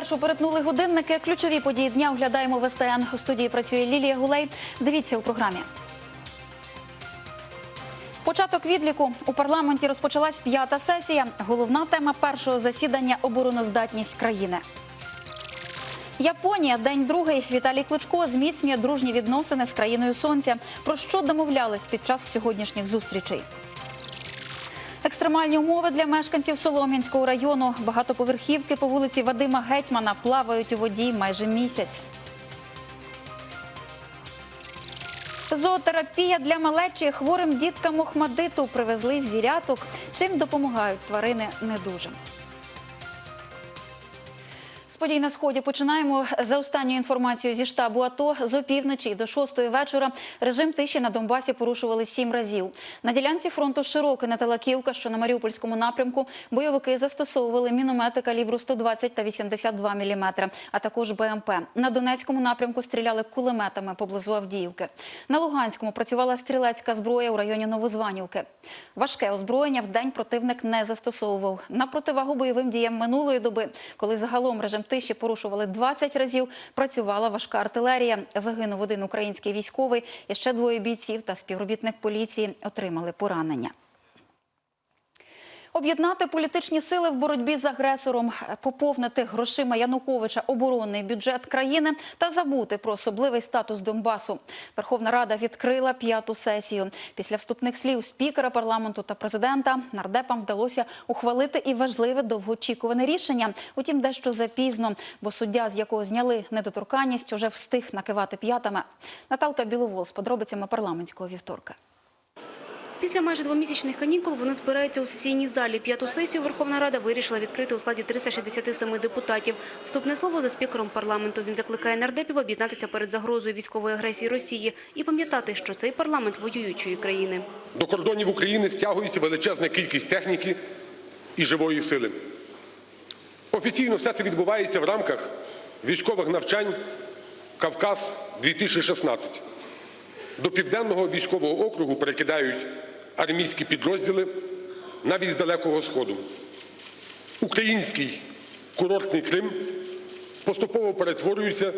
21-го перетнули годинники. Ключові події дня оглядаємо в СТН. У студії працює Лілія Гулей. Дивіться у програмі. Початок відліку у парламенті розпочалась п'ята сесія. Головна тема першого засідання обороноздатність країни. Японія, день другий. Віталій Кличко зміцнює дружні відносини з країною сонця. Про що домовлялись під час сьогоднішніх зустрічей? Екстремальні умови для мешканців Солом'янського району. Багатоповерхівки по вулиці Вадима Гетьмана плавають у воді майже місяць. Зоотерапія для малечі хворим діткам Охмадиту привезли звіряток. Чим допомагають тварини не З подій на сході починаємо за останньою інформацією зі штабу АТО. З опівночі до шостої вечора режим тиші на Донбасі порушували сім разів. На ділянці фронту Широкине та Лаківка, що на Маріупольському напрямку, бойовики застосовували міномети калібру 120 та 82 мм, а також БМП. На Донецькому напрямку стріляли кулеметами поблизу Авдіївки. На Луганському працювала стрілецька зброя у районі Новозванівки. Важке озброєння вдень противник не застосовував. На противагу бойовим діям минулої доби, коли загалом режим тиші порушували 20 разів, працювала важка артилерія. Загинув один український військовий, ще двоє бійців та співробітник поліції отримали поранення. Об'єднати політичні сили в боротьбі з агресором, поповнити грошима Януковича оборонний бюджет країни та забути про особливий статус Донбасу. Верховна Рада відкрила п'яту сесію. Після вступних слів спікера парламенту та президента нардепам вдалося ухвалити і важливе довгоочікуване рішення. Утім, дещо запізно, бо суддя, з якого зняли недоторканність, уже встиг накивати п'ятами. Наталка Біловол з подробицями парламентського вівторка. Після майже двомісячних канікул вони збираються у сесійній залі. П'яту сесію Верховна Рада вирішила відкрити у складі 367 депутатів. Вступне слово за спікером парламенту. Він закликає нардепів об'єднатися перед загрозою військової агресії Росії і пам'ятати, що цей парламент воюючої країни. До кордонів України стягується величезна кількість техніки і живої сили. Офіційно все це відбувається в рамках військових навчань Кавказ-2016. До Південного військового округу перекидають армійські підрозділи навіть з Далекого Сходу. Український курортний Крим поступово перетворюється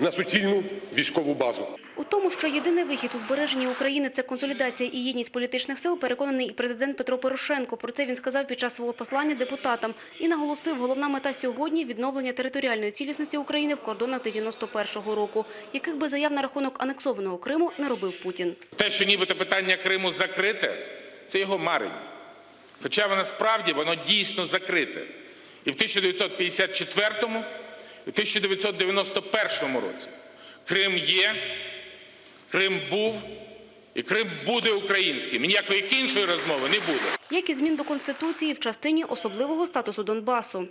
на суцільну військову базу. У тому, що єдиний вихід у збереженні України – це консолідація і єдність політичних сил, переконаний і президент Петро Порошенко. Про це він сказав під час свого послання депутатам. І наголосив, головна мета сьогодні – відновлення територіальної цілісності України в кордонах 91-го року. Яких би заяв на рахунок анексованого Криму не робив Путін. Те, що нібито питання Криму закрите, це його марень. Хоча воно насправді воно дійсно закрите. І в 1954-му, в 1991 році Крим є, Крим був і Крим буде українським. І ніякої іншої розмови не буде. Як і змін до Конституції в частині особливого статусу Донбасу.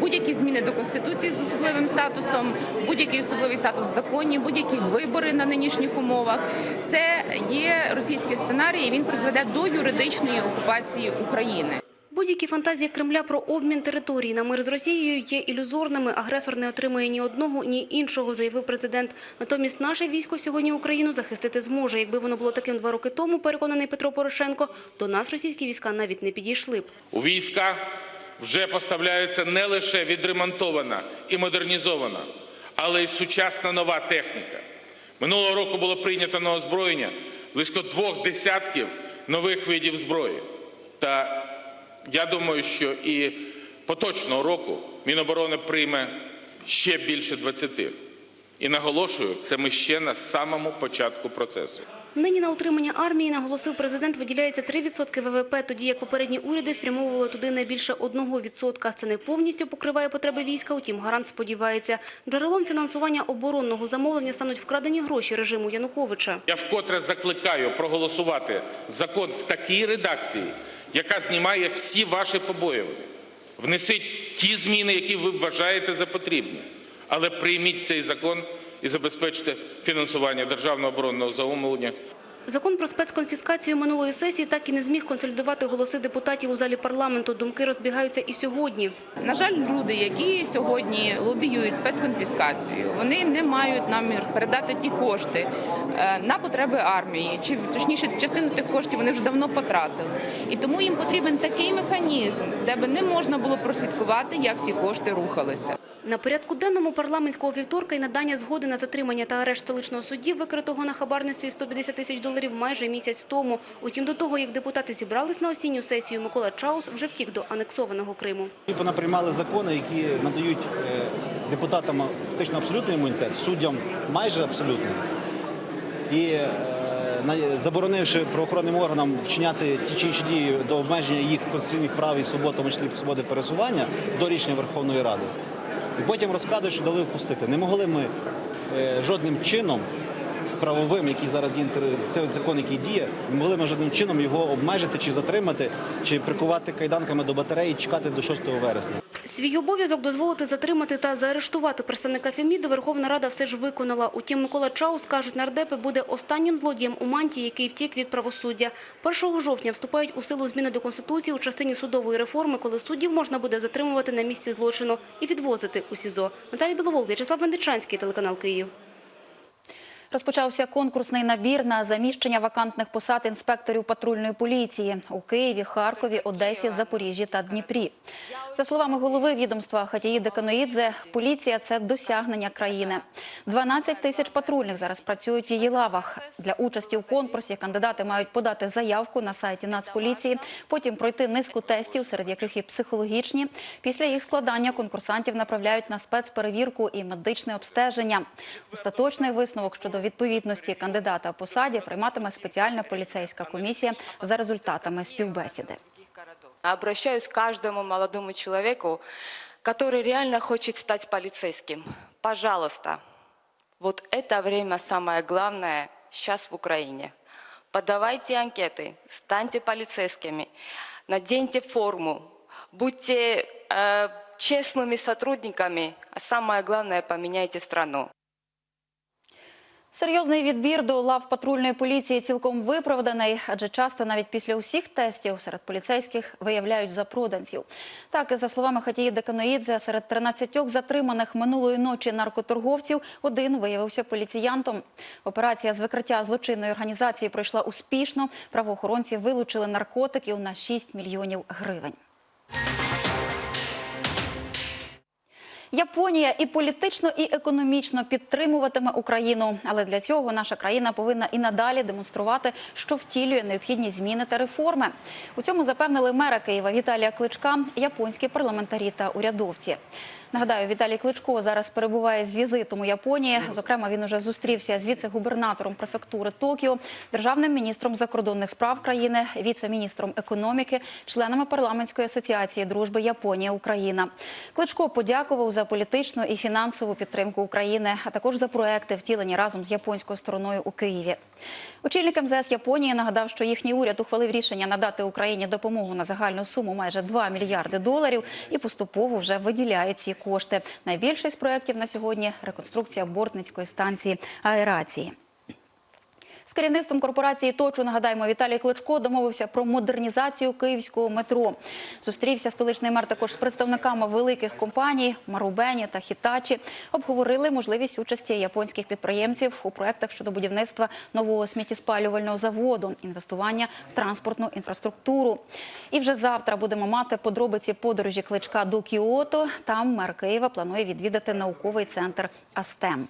будь-які зміни до конституції з особливим статусом, будь-який особливий статус в законі, будь-які вибори на нинішніх умовах. Це є російський сценарій. і Він призведе до юридичної окупації України. Будь-які фантазії Кремля про обмін території на мир з Росією є ілюзорними. Агресор не отримує ні одного, ні іншого, заявив президент. Натомість наше військо сьогодні Україну захистити зможе. Якби воно було таким два роки тому, переконаний Петро Порошенко, до нас російські війська навіть не підійшли б. У війська вже поставляється не лише відремонтована і модернізована, але й сучасна нова техніка. Минулого року було прийнято на озброєння близько двох десятків нових видів зброї. Та я думаю, що і поточного року Міноборони прийме ще більше 20. І наголошую, це ми ще на самому початку процесу. Нині на утримання армії, наголосив президент, виділяється 3% ВВП, тоді як попередні уряди спрямовували туди не більше 1%. Це не повністю покриває потреби війська, утім гарант сподівається. Джерелом фінансування оборонного замовлення стануть вкрадені гроші режиму Януковича. Я вкотре закликаю проголосувати закон в такій редакції, яка знімає всі ваші побоювання. Внесіть ті зміни, які ви вважаєте за потрібне, але прийміть цей закон і забезпечте фінансування державного оборонного замовлення Закон про спецконфіскацію минулої сесії так і не зміг консолідувати голоси депутатів у залі парламенту. Думки розбігаються і сьогодні. На жаль, люди, які сьогодні лобіюють спецконфіскацію, вони не мають намір передати ті кошти е, на потреби армії, чи точніше частину тих коштів вони вже давно потратили. І тому їм потрібен такий механізм, де би не можна було прослідкувати, як ті кошти рухалися. На порядку денному парламентського вівторка і надання згоди на затримання та арешт столичного судді, викритого на хабарництві 150 тисяч доларів майже місяць тому. Утім, до того, як депутати зібрались на осінню сесію, Микола Чаус вже втік до анексованого Криму. Вона приймали закони, які надають е, депутатам фактично абсолютний імунітет, суддям майже абсолютний. І е, заборонивши правоохоронним органам вчиняти ті чи інші дії до обмеження їх конституційних прав і свобод, тому числі свободи пересування, до рішення Верховної Ради. І потім розказують, що дали впустити. Не могли ми е, жодним чином правовим, який зараз діє закон, який діє, не могли ми жодним чином його обмежити чи затримати, чи прикувати кайданками до батареї, чекати до 6 вересня. Свій обов'язок дозволити затримати та заарештувати представника Феміди Верховна Рада все ж виконала. Утім, Микола Чаус, кажуть нардепи, буде останнім злодієм у мантії, який втік від правосуддя. 1 жовтня вступають у силу зміни до Конституції у частині судової реформи, коли суддів можна буде затримувати на місці злочину і відвозити у СІЗО. Наталія Біловол, В'ячеслав Вендичанський, телеканал Київ. Розпочався конкурсний набір на заміщення вакантних посад інспекторів патрульної поліції у Києві, Харкові, Одесі, Запоріжжі та Дніпрі. За словами голови відомства Хатії Деканоїдзе, поліція – це досягнення країни. 12 тисяч патрульних зараз працюють в її лавах. Для участі у конкурсі кандидати мають подати заявку на сайті Нацполіції, потім пройти низку тестів, серед яких і психологічні. Після їх складання конкурсантів направляють на спецперевірку і медичне обстеження. Остаточний висновок щодо відповідності кандидата посаді прийматиме спеціальна поліцейська комісія за результатами співбесіди. Обращаюсь к каждому молодому человеку, который реально хочет стать полицейским. Пожалуйста, вот это время самое главное сейчас в Украине. Подавайте анкеты, станьте полицейскими, наденьте форму, будьте э, честными сотрудниками, а самое главное, поменяйте страну. Серйозний відбір до лав патрульної поліції цілком виправданий, адже часто навіть після усіх тестів серед поліцейських виявляють запроданців. Так, за словами Хатії Деканоїдзе, серед 13 затриманих минулої ночі наркоторговців один виявився поліціянтом. Операція з викриття злочинної організації пройшла успішно. Правоохоронці вилучили наркотиків на 6 мільйонів гривень. Японія і політично, і економічно підтримуватиме Україну, але для цього наша країна повинна і надалі демонструвати, що втілює необхідні зміни та реформи. У цьому запевнили мера Києва Віталія Кличка, японські парламентарі та урядовці. Нагадаю, Віталій Кличко зараз перебуває з візитом у Японії. Зокрема, він уже зустрівся з віце-губернатором префектури Токіо, державним міністром закордонних справ країни, віце-міністром економіки, членами парламентської асоціації дружби Японія-Україна. Кличко подякував за політичну і фінансову підтримку України, а також за проекти, втілені разом з японською стороною у Києві. Очільник МЗС Японії нагадав, що їхній уряд ухвалив рішення надати Україні допомогу на загальну суму майже 2 мільярди доларів і поступово вже виділяє ці кошти. Найбільший з проєктів на сьогодні – реконструкція бортницької станції аерації. З керівництвом корпорації «Точу», нагадаємо, Віталій Кличко домовився про модернізацію київського метро. Зустрівся столичний мер також з представниками великих компаній «Марубені» та «Хітачі». Обговорили можливість участі японських підприємців у проектах щодо будівництва нового сміттєспалювального заводу, інвестування в транспортну інфраструктуру. І вже завтра будемо мати подробиці подорожі Кличка до Кіото. Там мер Києва планує відвідати науковий центр «Астем».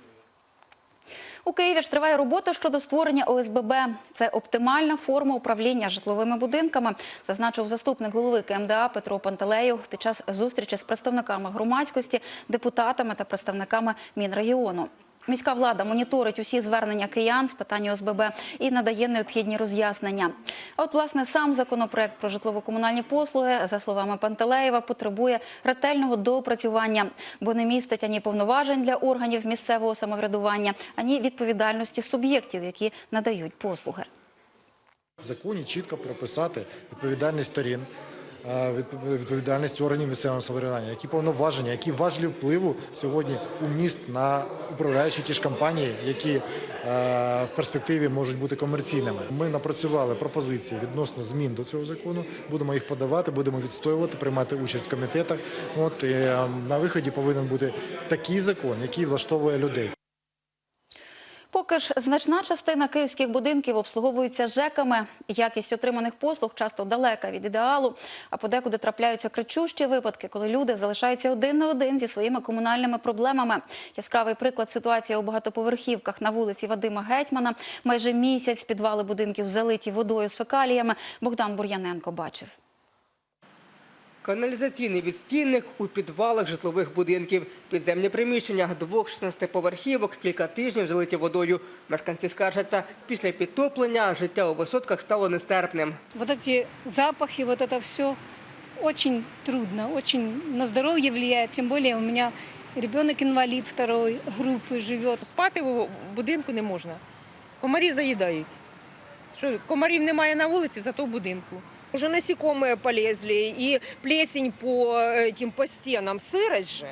У Києві ж триває робота щодо створення ОСББ. Це оптимальна форма управління житловими будинками, зазначив заступник голови КМДА Петро Пантелею під час зустрічі з представниками громадськості, депутатами та представниками Мінрегіону. Міська влада моніторить усі звернення киян з питань ОСББ і надає необхідні роз'яснення. А от, власне, сам законопроект про житлово-комунальні послуги, за словами Пантелеєва, потребує ретельного доопрацювання, бо не містить ані повноважень для органів місцевого самоврядування, ані відповідальності суб'єктів, які надають послуги. В законі чітко прописати відповідальність сторін відповідальність органів місцевого самоврядування, які повноваження, які важелі впливу сьогодні у міст на управляючі ті ж компанії, які е, в перспективі можуть бути комерційними. Ми напрацювали пропозиції відносно змін до цього закону. Будемо їх подавати, будемо відстоювати, приймати участь в комітетах. От і е, на виході повинен бути такий закон, який влаштовує людей. Поки ж значна частина київських будинків обслуговується ЖЕКами, якість отриманих послуг часто далека від ідеалу, а подекуди трапляються кричущі випадки, коли люди залишаються один на один зі своїми комунальними проблемами. Яскравий приклад ситуації у багатоповерхівках на вулиці Вадима Гетьмана. Майже місяць підвали будинків залиті водою з фекаліями. Богдан Бур'яненко бачив. Каналізаційний відстійник у підвалах житлових будинків. Підземні приміщення двох 16-поверхівок кілька тижнів залиті водою. Мешканці скаржаться, після підтоплення життя у висотках стало нестерпним. Вот эти запахи, вот это все очень трудно, очень на здоровье влияет. Тем более у меня ребенок инвалид второй группы живет. Спати в будинку не можна. Комарі заїдають. Що комарів немає на вулиці, зато в будинку. Уже насекомые полезли, и плесень по этим по стенам, сырость же.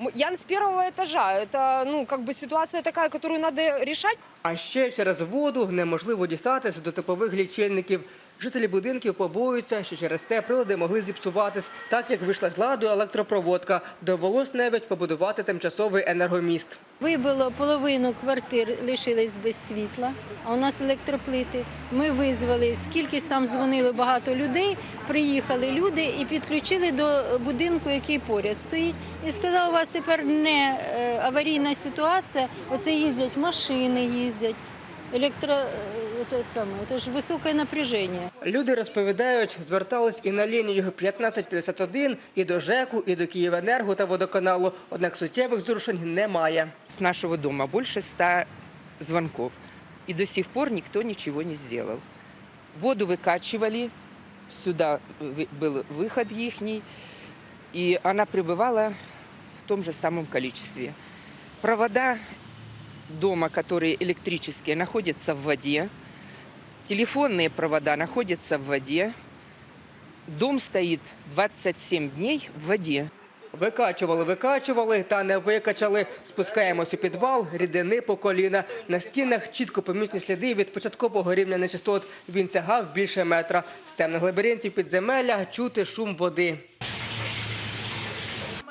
М- Я с первого этажа. Это, ну, как бы ситуация такая, которую надо решать. А ще через воду неможливо дістатися до теплових лічильників. Жителі будинків побоюються, що через це прилади могли зіпсуватись, так як вийшла з ладу електропроводка. Довелось навіть побудувати тимчасовий енергоміст. Вибило половину квартир, лишились без світла, а у нас електроплити. Ми визвали, скільки там дзвонили багато людей, приїхали люди і підключили до будинку, який поряд стоїть. І сказали, у вас тепер не е, аварійна ситуація, оце їздять машини, їздять. Електро, е, ото саме, це ж високе напряження. Люди розповідають, звертались і на лінію 1551, і до ЖЕКу, і до Київенерго та водоканалу. Однак суттєвих зрушень немає. с нашего дома больше ста звонков. И до сих пор никто ничего не сделал. Воду выкачивали, сюда вы- был выход ихний, и она пребывала в том же самом количестве. Провода дома, которые электрические, находятся в воде. Телефонные провода находятся в воде. Дом стоит 27 дней в воде. Викачували, викачували та не викачали. Спускаємося у підвал, рідини по коліна. На стінах чітко помітні сліди від початкового рівня нечистот. Він сягав більше метра. З темних лабіринтів підземелля чути шум води.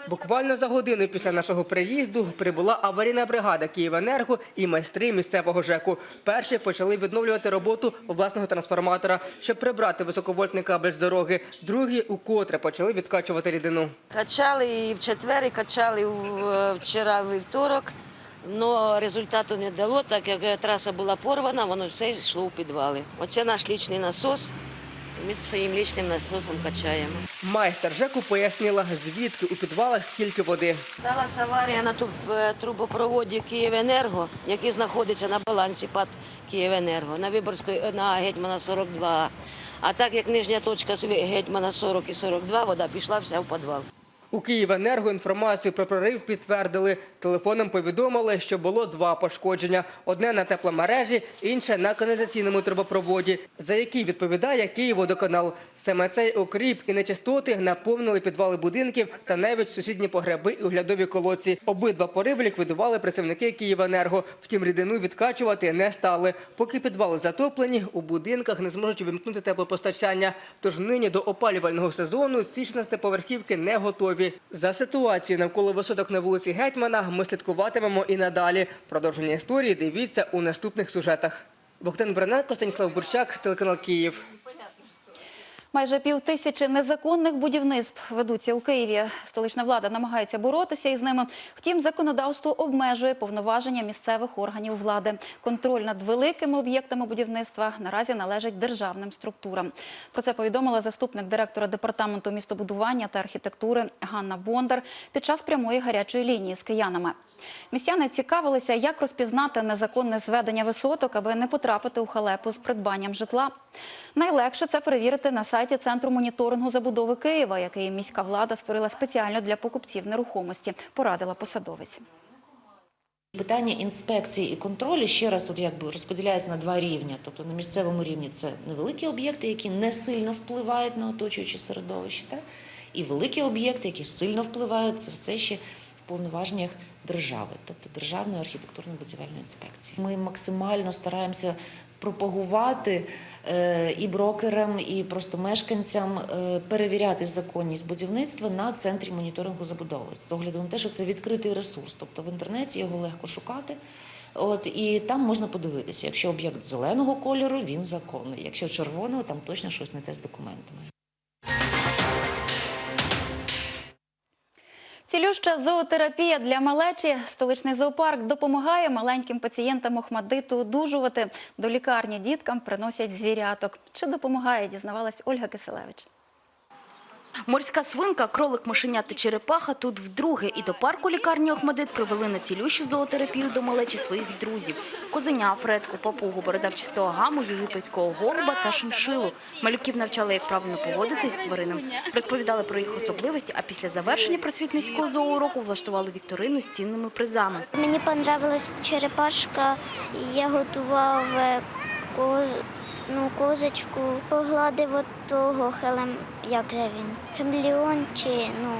Буквально за годину після нашого приїзду прибула аварійна бригада Київенерго і майстри місцевого ЖЕКу. Перші почали відновлювати роботу власного трансформатора, щоб прибрати високовольтний кабель з дороги. Другі укотре почали відкачувати рідину. Качали і в четвер, і качали в- вчора вівторок, але результату не дало, так як е, траса була порвана, воно все йшло у підвали. Оце наш лічний насос, ми своїм лічним насосом качаємо. Майстер ЖЕКу пояснила, звідки у підвалах стільки води. Сталася аварія на е, трубопроводі Київенерго, який знаходиться на балансі ПАД Київенерго, на Виборської, е, на Гетьмана 42. А так як нижня точка Гетьмана 40 і 42, вода пішла вся в підвал. У Київенерго інформацію про прорив підтвердили. Телефоном повідомили, що було два пошкодження: одне на тепломережі, інше на каналізаційному трубопроводі, за який відповідає Київводоканал. Саме цей окріп і нечистоти наповнили підвали будинків та навіть сусідні погреби і оглядові колодці. Обидва пориви ліквідували працівники Київенерго. Втім, рідину відкачувати не стали. Поки підвали затоплені, у будинках не зможуть увімкнути теплопостачання. Тож нині до опалювального сезону ці 16-поверхівки не готові. За ситуацією навколо висоток на вулиці Гетьмана ми слідкуватимемо і надалі. Продовження історії дивіться у наступних сюжетах. Богдан Браненко, Станіслав Бурчак, телеканал Київ. Майже півтисячі незаконних будівництв ведуться у Києві. Столична влада намагається боротися із ними. Втім, законодавство обмежує повноваження місцевих органів влади. Контроль над великими об'єктами будівництва наразі належить державним структурам. Про це повідомила заступник директора департаменту містобудування та архітектури Ганна Бондар під час прямої гарячої лінії з киянами. Містяни цікавилися, як розпізнати незаконне зведення висоток, аби не потрапити у халепу з придбанням житла. Найлегше це перевірити на сайті Центру моніторингу забудови Києва, який міська влада створила спеціально для покупців нерухомості, порадила посадовець. Питання інспекції і контролю ще раз от якби розподіляється на два рівні. Тобто на місцевому рівні це невеликі об'єкти, які не сильно впливають на оточуюче середовище, так? і великі об'єкти, які сильно впливають, це все ще в повноваженнях держави, тобто Державної архітектурно-будівельної інспекції. Ми максимально стараємося пропагувати е, і брокерам, і просто мешканцям е, перевіряти законність будівництва на центрі моніторингу забудови з огляду на те, що це відкритий ресурс, тобто в інтернеті його легко шукати. От і там можна подивитися, якщо об'єкт зеленого кольору, він законний. Якщо червоного, там точно щось не те з документами. Цілюща зоотерапія для малечі. Столичний зоопарк допомагає маленьким пацієнтам Охмадиту одужувати. До лікарні діткам приносять звіряток. Чи допомагає, дізнавалась Ольга Киселевич. Морська свинка, кролик, мишеня та черепаха тут вдруге. І до парку лікарні Охмадит привели на цілющу зоотерапію до малечі своїх друзів. Козеня, фредку, папугу, бородавчастого гаму, єгипетського голуба та шиншилу. Малюків навчали, як правильно поводитись з тваринами. Розповідали про їх особливості, а після завершення просвітницького зооуроку влаштували вікторину з цінними призами. Мені понравилась черепашка. Я готував е, коз, ну, козочку, погладив от того хелем, як же він, хемліон чи ну,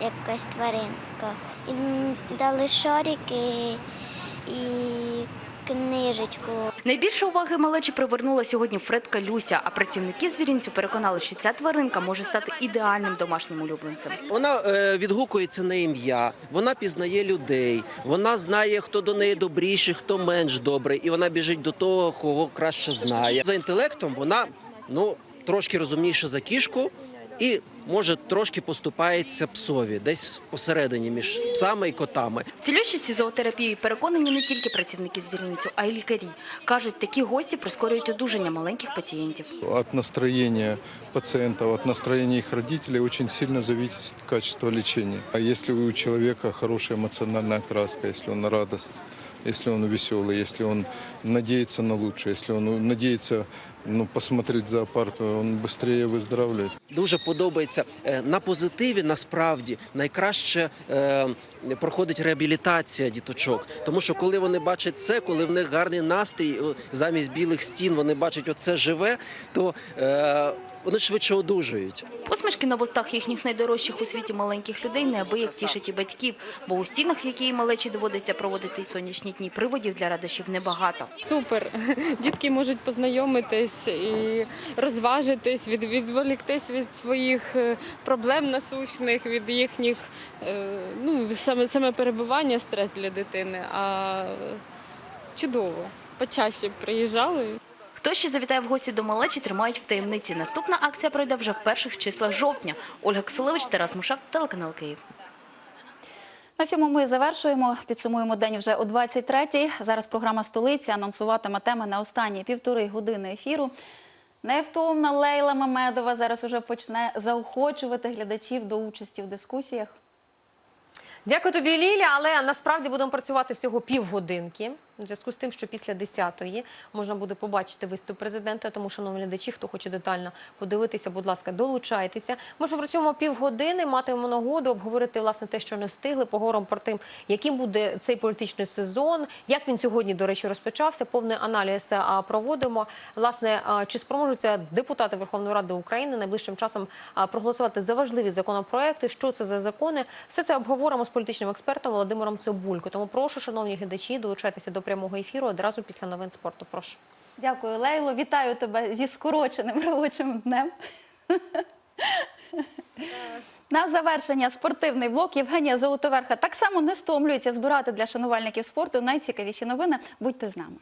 якась тваринка. І дали шарики і книжечку. Найбільше уваги малечі привернула сьогодні Фредка Люся, а працівники звірінцю переконали, що ця тваринка може стати ідеальним домашнім улюбленцем. Вона е, відгукується на ім'я, вона пізнає людей, вона знає, хто до неї добріший, хто менш добрий, і вона біжить до того, кого краще знає. За інтелектом вона ну трошки розумніша за кішку і може трошки поступається псові, десь посередині між псами і котами. Цілющості зоотерапії переконані не тільки працівники звірінцю, а й лікарі. Кажуть, такі гості прискорюють одужання маленьких пацієнтів. От настроения пациентов, от настроения их родителей очень сильно зависит качество лечения. А если у человека хорошая эмоциональная окраска, если он радост, если он веселый, если он надеется на лучшее, если он надеется ну, посмотреть зоопарк, то он быстрее выздоравливает. Дуже подобається Е, на позитиві. Насправді найкраще е, проходить реабілітація діточок, тому що коли вони бачать це, коли в них гарний настрій о, замість білих стін, вони бачать оце живе, то е, вони швидше одужують. Посмішки на вустах їхніх найдорожчих у світі маленьких людей неабияк тішать і батьків, бо у стінах, в якій малечі доводиться проводити сонячні дні, приводів для радощів небагато. Супер. Дітки можуть познайомитись і розважитись, від, відволіктись від своїх е, проблем насущних, від їхніх е, ну, саме, саме перебування стрес для дитини. А чудово. Почаще приїжджали. Хто ще завітає в гості до малечі, тримають в таємниці. Наступна акція пройде вже в перших числах жовтня. Ольга Ксилович, Тарас Мушак, телеканал Київ. На цьому ми завершуємо. Підсумуємо день вже о 23-й. Зараз програма «Столиця» анонсуватиме теми на останні півтори години ефіру. Невтомна Лейла Мамедова зараз уже почне заохочувати глядачів до участі в дискусіях. Дякую тобі, Ліля. Але насправді будемо працювати всього півгодинки. У зв'язку з тим, що після 10-ї можна буде побачити виступ президента. Тому, шановні глядачі, хто хоче детально подивитися, будь ласка, долучайтеся. Ми ж попрацюємо півгодини, матимемо нагоду обговорити власне те, що не встигли. Поговоримо про тим, яким буде цей політичний сезон, як він сьогодні, до речі, розпочався. Повний аналіз проводимо. Власне, чи спроможуться депутати Верховної Ради України найближчим часом проголосувати за важливі законопроекти? Що це за закони? Все це обговоримо з політичним експертом Володимиром Цибулько. Тому прошу, шановні глядачі, долучайтеся до прямого ефіру одразу після новин спорту. Прошу. Дякую, Лейло. Вітаю тебе зі скороченим робочим днем. На завершення спортивний блок Євгенія Золотоверха так само не стомлюється збирати для шанувальників спорту найцікавіші новини. Будьте з нами.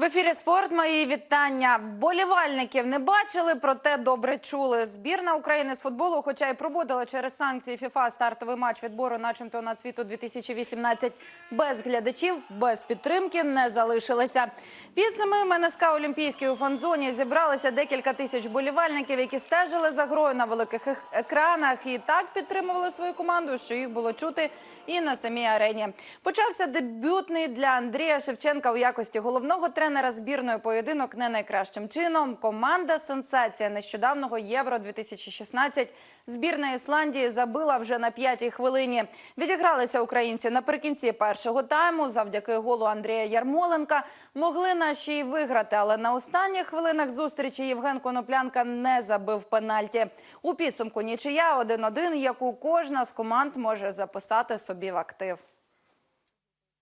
В ефірі спорт мої вітання. Болівальників не бачили, проте добре чули. Збірна України з футболу, хоча й проводила через санкції ФІФА стартовий матч відбору на чемпіонат світу 2018 без глядачів, без підтримки не залишилася. Під самим НСК Олімпійський у фан-зоні зібралися декілька тисяч болівальників, які стежили за грою на великих екранах і так підтримували свою команду, що їх було чути і на самій арені. Почався дебютний для Андрія Шевченка у якості головного тренера збірної поєдинок не найкращим чином. Команда сенсація нещодавнього Євро 2016 Збірна Ісландії забила вже на п'ятій хвилині. Відігралися українці наприкінці першого тайму. Завдяки голу Андрія Ярмоленка могли наші й виграти, але на останніх хвилинах зустрічі Євген Коноплянка не забив пенальті. У підсумку нічия 1-1, яку кожна з команд може записати собі в актив.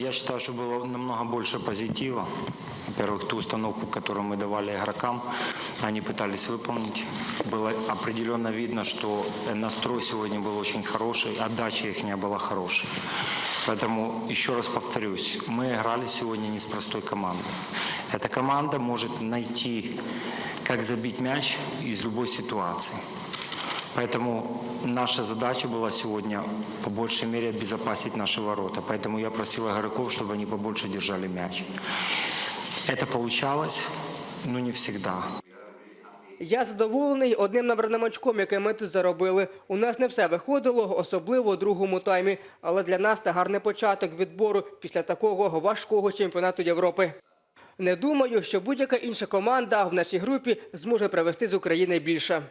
Я считаю, что было намного больше позитива. Во-первых, ту установку, которую мы давали игрокам, они пытались выполнить. Было определенно видно, что настрой сегодня был очень хороший, отдача их не была хорошей. Поэтому, еще раз повторюсь, мы играли сегодня не с простой командой. Эта команда может найти, как забить мяч из любой ситуации. Поэтому наша задача была сегодня по большей мере обезопасить наши ворота. Поэтому я просил игроков, чтобы они побольше держали мяч. Это получалось, но не всегда. Я задоволений одним набраним очком, яке ми тут заробили. У нас не все виходило, особливо у другому таймі. Але для нас це гарний початок відбору після такого важкого чемпіонату Європи. Не думаю, що будь-яка інша команда в нашій групі зможе привезти з України більше.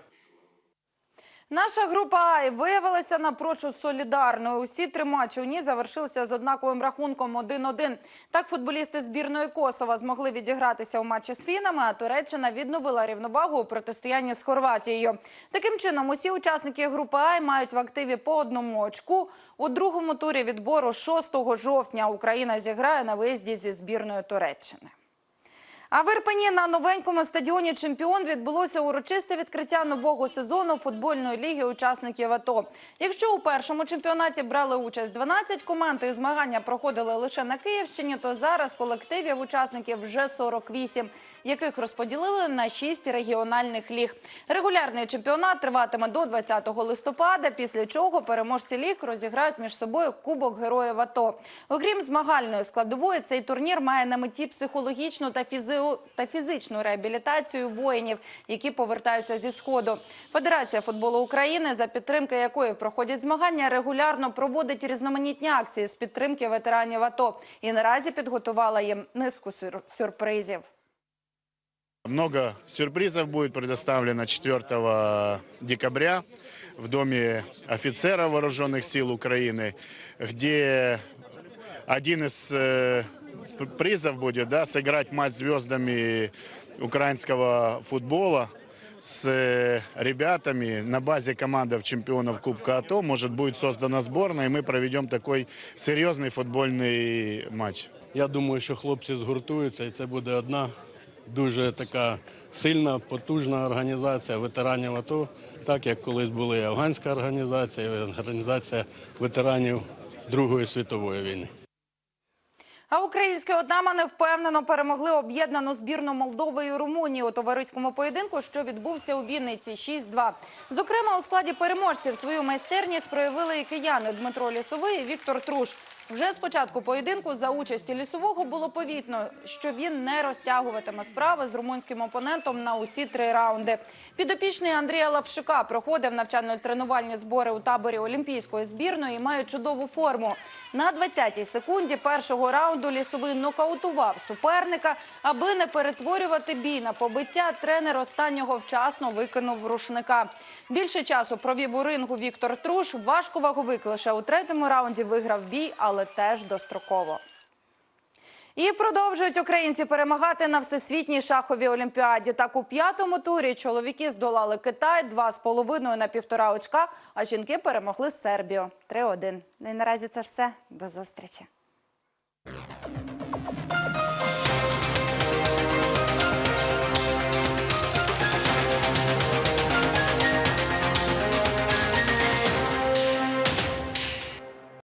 Наша група А виявилася напрочуд солідарною. Усі три матчі у ній завершилися з однаковим рахунком 1-1. Так футболісти збірної Косова змогли відігратися у матчі з фінами, а Туреччина відновила рівновагу у протистоянні з Хорватією. Таким чином, усі учасники групи А мають в активі по одному очку. У другому турі відбору 6 жовтня Україна зіграє на виїзді зі збірною Туреччини. А в Ірпені на новенькому стадіоні «Чемпіон» відбулося урочисте відкриття нового сезону футбольної ліги учасників АТО. Якщо у першому чемпіонаті брали участь 12 команд і змагання проходили лише на Київщині, то зараз колективів учасників вже 48, яких розподілили на 6 регіональних ліг. Регулярний чемпіонат триватиме до 20 листопада, після чого переможці ліг розіграють між собою Кубок Героїв АТО. Окрім змагальної складової, цей турнір має на меті психологічну та, фізи... та фізичну реабілітацію воїнів, які повертаються зі сходу. Федерація футболу України, за підтримки якої проходять змагання, регулярно проводить різноманітні акції з підтримки ветеранів АТО і наразі підготувала їм низку сюр- сюрпризів. Много сюрпризов будет предоставлено 4 декабря в Доме офицеров Вооруженных сил Украины, где один из э, п- призов будет да, сыграть матч с звездами украинского футбола с э, ребятами на базе командов чемпионов Кубка АТО. Может, будет создана сборная, и мы проведем такой серьезный футбольный матч. Я думаю, що хлопці згуртуються, і це буде одна дуже така сильна, потужна організація ветеранів АТО, так як колись була і афганська організація, організація ветеранів Другої світової війни. А українські отамани впевнено перемогли об'єднану збірну Молдови і Румунії у товариському поєдинку, що відбувся у Вінниці 6-2. Зокрема, у складі переможців свою майстерність проявили і кияни Дмитро Лісовий і Віктор Труш. Вже з початку поєдинку за участі лісового було повітно, що він не розтягуватиме справи з румунським опонентом на усі три раунди. Підопічний Андрія Лапшука проходив навчально-тренувальні збори у таборі Олімпійської збірної і має чудову форму. На 20-й секунді першого раунду лісовий нокаутував суперника. Аби не перетворювати бій на побиття, тренер останнього вчасно викинув рушника. Більше часу провів у рингу Віктор Труш. Важковаговик лише у третьому раунді виграв бій, але теж достроково. І продовжують українці перемагати на всесвітній шаховій олімпіаді. Так у п'ятому турі чоловіки здолали Китай 2,5 на півтора очка. А жінки перемогли Сербію 3-1. Ну і наразі це все до зустрічі.